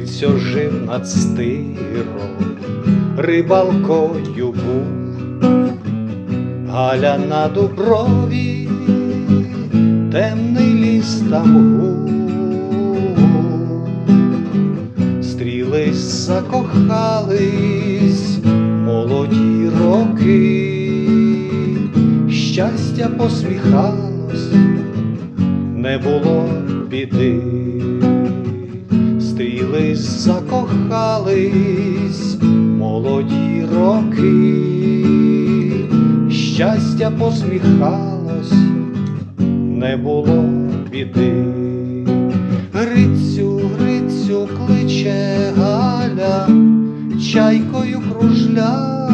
Грицьо жив над стиром, рибалкою був, Галя на дуброві, темний ліс там гув, стрілись, закохались молоді роки, щастя посміхалось, не було біди, стрілись, закохались молоді роки, щастя посміхалось, не було біди. Грицю, Грицю кличе Галя, чайкою кружля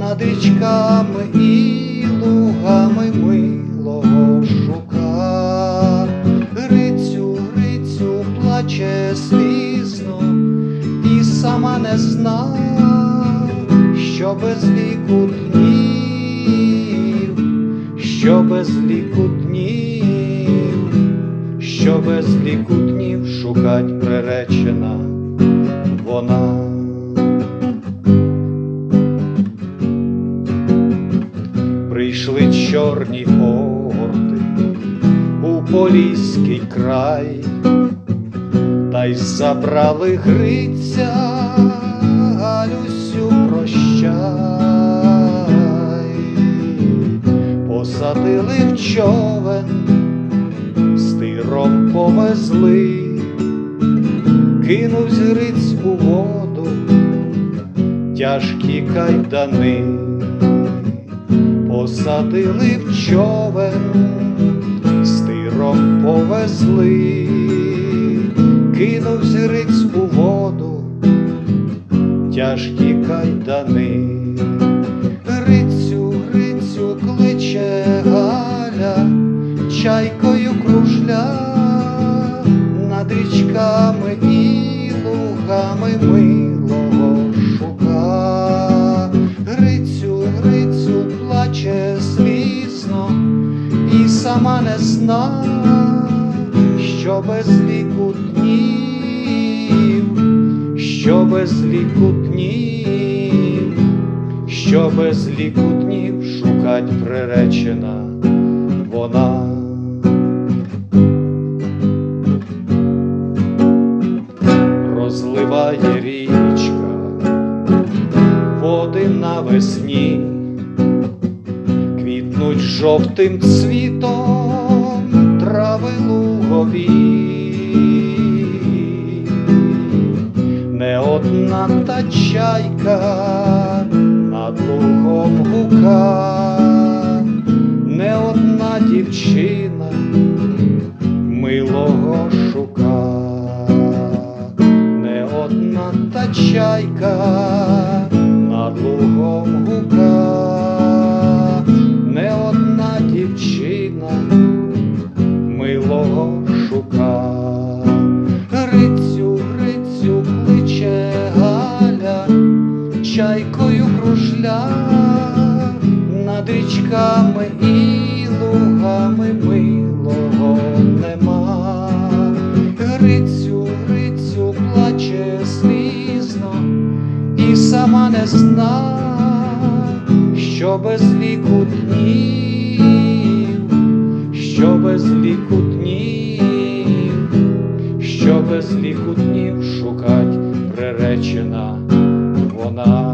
над річками і не зна, що без ліку днів, що без ліку днів, що без ліку днів шукать приречена вона. Прийшли чорні орди у Поліський край, й забрали Гриця, Галюсю прощай, посадили в човен, стиром повезли, кинув Гриць у воду, тяжкі кайдани, посадили в човен, повезли, тяжкі кайдани. Грицю, Грицю кличе Галя, чайкою кружля над річками і лугами милого шука. Грицю, Грицю плаче слізно і сама не зна, що без ліку днів, що без ліку днів, що без ліку днів шукать приречена вона. Розливає річка води навесні, квітнуть жовтим цвітом трави лугові, чайка над лугом гука, не одна дівчина милого шука, не одна та чайка річками і лугами милого нема. Грицю, Грицю плаче слізно і сама не зна, що без ліку днів, що без ліку днів, що без ліку днів шукать приречена вона.